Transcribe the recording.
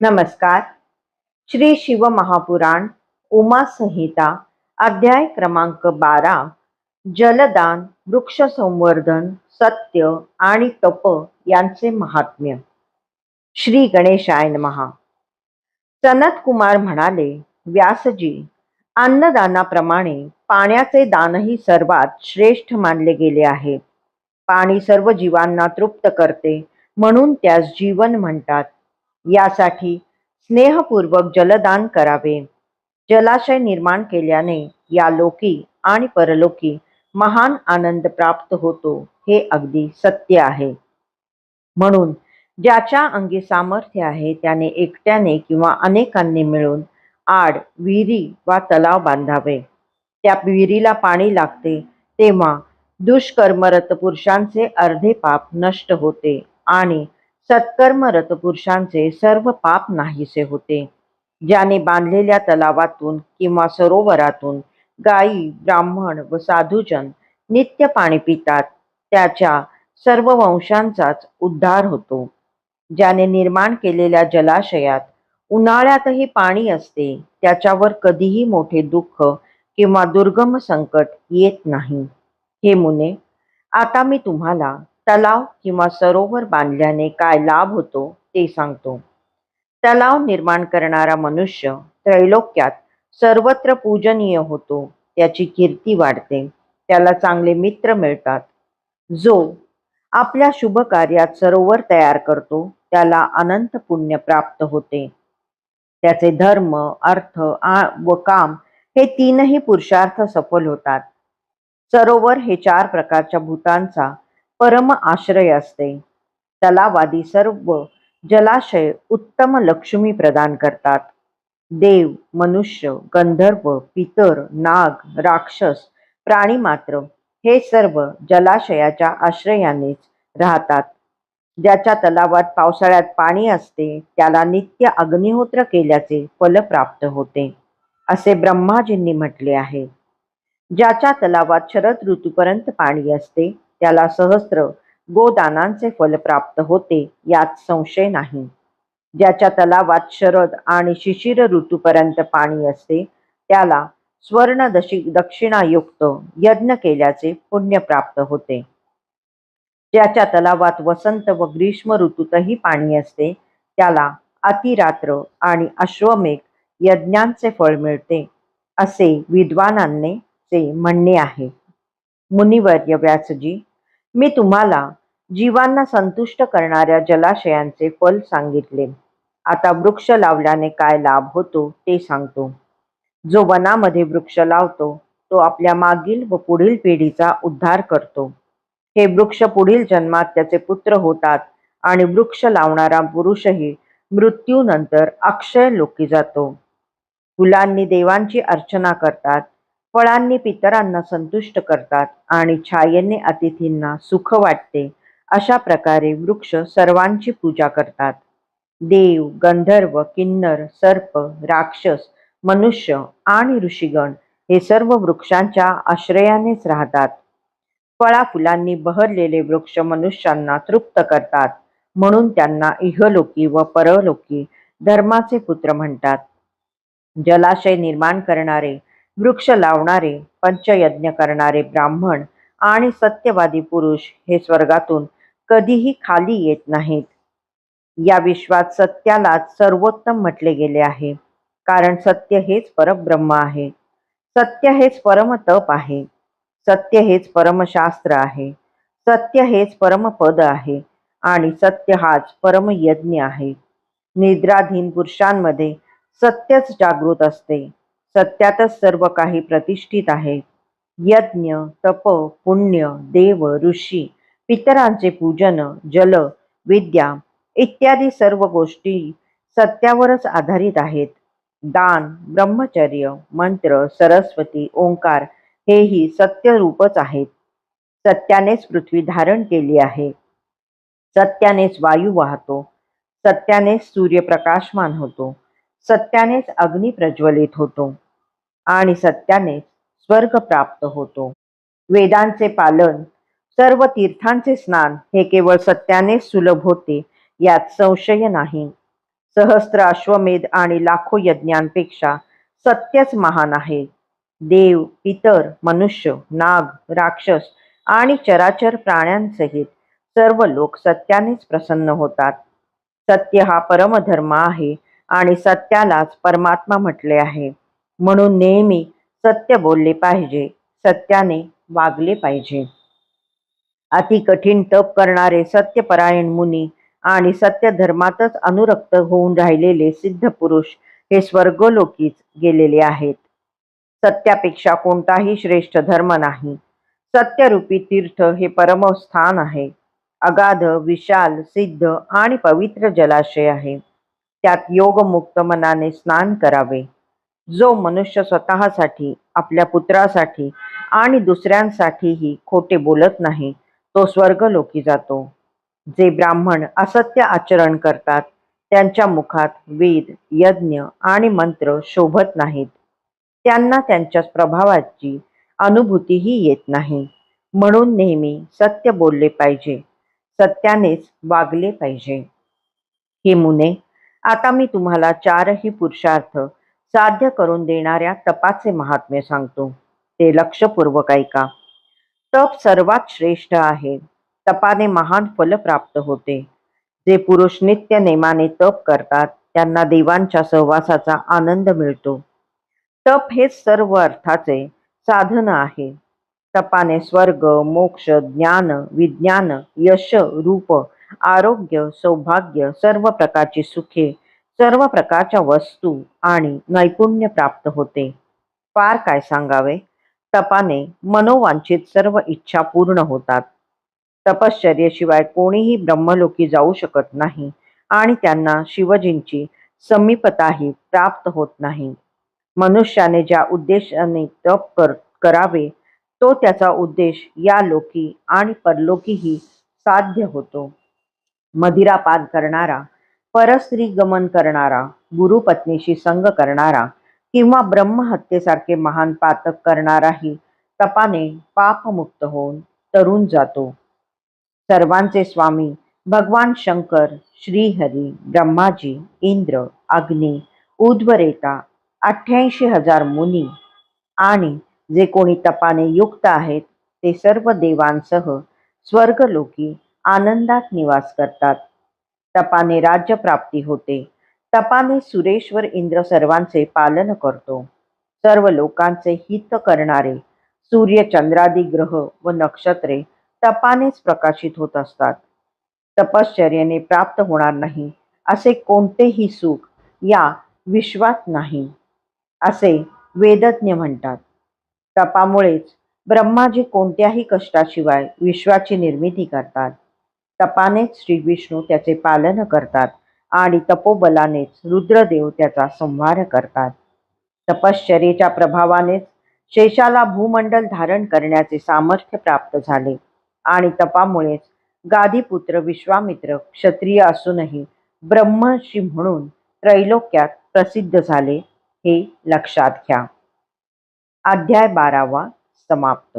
नमस्कार. श्री शिव महापुराण उमा संहिता अध्याय क्रमांक बारा जलदान वृक्ष संवर्धन सत्य आणि तप यांचे महात्म्य. श्री गणेशायन महा सनत कुमार म्हणाले व्यासजी अन्नदानाप्रमाणे पाण्याचे दानही सर्वात श्रेष्ठ मानले गेले आहे. पाणी सर्व जीवांना तृप्त करते म्हणून त्यास जीवन म्हणतात. यासाठी स्नेहपूर्वक जलदान करावे. जलाशय निर्माण केल्याने या लोकी आणि परलोकी महान आनंद प्राप्त होतो हे अगदी सत्य आहे. म्हणून ज्याच्या अंगी सामर्थ्य आहे त्याने एकट्याने किंवा अनेकांनी मिळून आड विहिरी वा तलाव बांधावे. त्या विहिरीला पाणी लागते तेव्हा दुष्कर्मरत पुरुषांचे अर्धे पाप नष्ट होते आणि सत्कर्मरत पुरुषांचे सर्व पाप नाहीसे होते. ज्याने बांधलेल्या तलावातून किंवा सरोवरातून गायी ब्राह्मण व साधूजन नित्य पाणी पितात त्याच्या सर्व वंशांचाच उद्धार होतो. ज्याने निर्माण केलेल्या जलाशयात उन्हाळ्यातही पाणी असते त्याच्यावर कधीही मोठे दुःख किंवा दुर्गम संकट येत नाही. हे मुने आता मी तुम्हाला तलाव किंवा सरोवर बांधल्याने काय लाभ होतो ते सांगतो. तलाव निर्माण करणारा मनुष्य त्रैलोक्यात सर्वत्र पूजनीय होतो त्याची कीर्ती वाढते त्याला चांगले मित्र मिळतात. जो आपल्या शुभ कार्यात सरोवर तयार करतो त्याला अनंत पुण्य प्राप्त होते. त्याचे धर्म अर्थ आ- व काम हे तीनही पुरुषार्थ सफल होतात. सरोवर हे चार प्रकारच्या भूतांचा परम आश्रय असते. तलावादी सर्व जलाशय उत्तम लक्ष्मी प्रदान करतात. देव मनुष्य गंधर्व पितर नाग राक्षस प्राणी मात्र हे सर्व जलाशयाच्या आश्रयानेच राहतात. ज्याच्या तलावात पावसाळ्यात पाणी असते त्याला नित्य अग्निहोत्र केल्याचे फल प्राप्त होते असे ब्रह्माजींनी म्हटले आहे. ज्याच्या तलावात शरद ऋतूपर्यंत पाणी असते त्याला सहस्त्र गोदानांचे फल प्राप्त होते यात संशय नाही. ज्याच्या तलावात शरद आणि शिशिर ऋतूपर्यंत पाणी असते त्याला स्वर्ण दशी दक्षिणायुक्त यज्ञ केल्याचे पुण्य प्राप्त होते. ज्याच्या तलावात वसंत व ग्रीष्म ऋतूतही पाणी असते त्याला अतिरात्र आणि अश्वमेघ यज्ञांचे फळ मिळते असे विद्वानांनी चे म्हणणे आहे. मुनिवर्य व्यासजी मी तुम्हाला जीवांना संतुष्ट करणाऱ्या जलाशयांचे फल सांगितले. आता वृक्ष लावल्याने काय लाभ होतो ते सांगतो. जो वनामध्ये वृक्ष लावतो तो आपल्या मागील व पुढील पिढीचा उद्धार करतो. हे वृक्ष पुढील जन्मात त्याचे पुत्र होतात आणि वृक्ष लावणारा पुरुषही मृत्यूनंतर अक्षय लोकी जातो. फुलांनी देवांची अर्चना करतात फळांनी पितरांना संतुष्ट करतात आणि छायेने अतिथींना सुख वाटते अशा प्रकारे वृक्ष सर्वांची पूजा करतात. देव गंधर्व किन्नर सर्प राक्षस मनुष्य आणि ऋषीगण हे सर्व वृक्षांच्या आश्रयानेच राहतात. फळा फुलांनी बहरलेले वृक्ष मनुष्यांना तृप्त करतात म्हणून त्यांना इहलोकी व परलोकी धर्माचे पुत्र म्हणतात. जलाशय निर्माण करणारे वृक्ष लावणारे पंचयज्ञ करणारे ब्राह्मण आणि सत्यवादी पुरुष हे स्वर्गातून कधीही खाली येत नाहीत. या विश्वात सत्यालाच सर्वोत्तम म्हटले गेले आहे. कारण सत्य हेच परब्रह्म आहे. सत्य हेच परम तप आहे. सत्य हेच परमशास्त्र आहे. सत्य हेच परमपद आहे. आणि सत्य हाच परमयज्ञ आहे. निद्राधीन पुरुषांमध्ये सत्यच जागृत असते. सत्यातच सर्व काही प्रतिष्ठित आहे. यज्ञ तप पुण्य देव ऋषी पितरांचे पूजन जल विद्या इत्यादी सर्व गोष्टी सत्यावरच आधारित आहेत. दान ब्रह्मचर्य मंत्र सरस्वती ओंकार हेही सत्य रूपच आहेत. सत्यानेच पृथ्वी धारण केली आहे. सत्यानेच वायू वाहतो. सत्यानेच सूर्यप्रकाशमान होतो. सत्यानेच अग्नी प्रज्वलित होतो आणि सत्यानेच स्वर्ग प्राप्त होतो. वेदांचे पालन सर्व तीर्थांचे स्नान हे केवळ सत्यानेच सुलभ होते यात संशय नाही. सहस्त्र अश्वमेध आणि लाखो यज्ञांपेक्षा सत्यच महान आहे. देव पितर मनुष्य नाग राक्षस आणि चराचर प्राण्यांसहित सर्व लोक सत्यानेच प्रसन्न होतात. सत्य हा परमधर्म आहे आणि सत्यालाच परमात्मा म्हटले आहे. म्हणून नेहमी सत्य बोलले पाहिजे सत्याने वागले पाहिजे. अति कठीण तप करणारे सत्यपरायण मुनी आणि सत्य धर्मातच अनुरक्त होऊन राहिलेले सिद्ध पुरुष हे स्वर्गलोकीच गेलेले आहेत. सत्यापेक्षा कोणताही श्रेष्ठ धर्म नाही. सत्यरूपी तीर्थ हे परमस्थान आहे. अगाध विशाल सिद्ध आणि पवित्र जलाशय आहे. त्यात योगमुक्त मनाने स्नान करावे. जो मनुष्य स्वतःसाठी आपल्या पुत्रासाठी आणि दुसऱ्यांसाठीही खोटे बोलत नाही तो स्वर्गलोकी जातो. जे ब्राह्मण असत्य आचरण करतात त्यांच्या मुखात वेद यज्ञ आणि मंत्र शोभत नाहीत. त्यांना त्यांच्या प्रभावाची अनुभूतीही येत नाही. म्हणून नेहमी सत्य बोलले पाहिजे. सत्यानेच वागले पाहिजे. हे मुने आता मी तुम्हाला चारही पुरुषार्थ साध्य करून देणाऱ्या तपाचे महात्म्य सांगतो. ते लक्षपूर्वक ऐका. तप सर्वात श्रेष्ठ आहे. तपाने महान फल प्राप्त होते. जे पुरुष नित्य नेमाने तप करतात त्यांना देवांच्या सहवासाचा आनंद मिळतो. तप हे सर्व अर्थाचे साधन आहे. तपाने स्वर्ग मोक्ष ज्ञान विज्ञान यश रूप आरोग्य सौभाग्य सर्व प्रकारची सुखे सर्व प्रकारच्या वस्तू आणि नैपुण्य प्राप्त होते. फार काय सांगावे? तपाने मनोवांछित सर्व इच्छा पूर्ण होतात. तपश्चर्येशिवाय कोणीही ब्रह्मलोकी जाऊ शकत नाही आणि त्यांना शिवजींची समीपताही प्राप्त होत नाही. मनुष्याने ज्या उद्देशाने तप कर करावे तो त्याचा उद्देश या लोकी आणि परलोकीही साध्य होतो. मदिरापान करणारा परस्त्री गमन करणारा गुरुपत्नीशी संग करणारा किंवा ब्रह्महत्येसारखे महान पातक करणाराही तपाने पापमुक्त होऊन तरुण जातो. सर्वांचे स्वामी भगवान शंकर श्रीहरी ब्रह्माजी इंद्र अग्नी उद्वरेता अठ्ठ्याऐंशी हजार मुनी आणि जे कोणी तपाने युक्त आहेत ते सर्व देवांसह स्वर्गलोकी आनंदात निवास करतात. तपाने राज्य प्राप्ती होते. तपाने सुरेश्वर इंद्र सर्वांचे पालन करतो. सर्व लोकांचे हित करणारे सूर्य चंद्रादी ग्रह व नक्षत्रे तपानेच प्रकाशित होत असतात. तपश्चर्याने प्राप्त होणार नाही असे कोणतेही सुख या विश्वात नाही असे वेदज्ञ म्हणतात. तपामुळेच ब्रह्माजी कोणत्याही कष्टाशिवाय विश्वाची निर्मिती करतात. तपानेच श्रीविष्णू त्याचे पालन करतात आणि तपोबलानेच रुद्रदेव त्याचा संहार करतात. तपश्चर्येच्या प्रभावानेच शेषाला भूमंडल धारण करण्याचे सामर्थ्य प्राप्त झाले आणि तपामुळेच गादीपुत्र विश्वामित्र क्षत्रिय असूनही ब्रह्मशी म्हणून त्रैलोक्यात प्रसिद्ध झाले हे लक्षात घ्या. अध्याय बारावा समाप्त.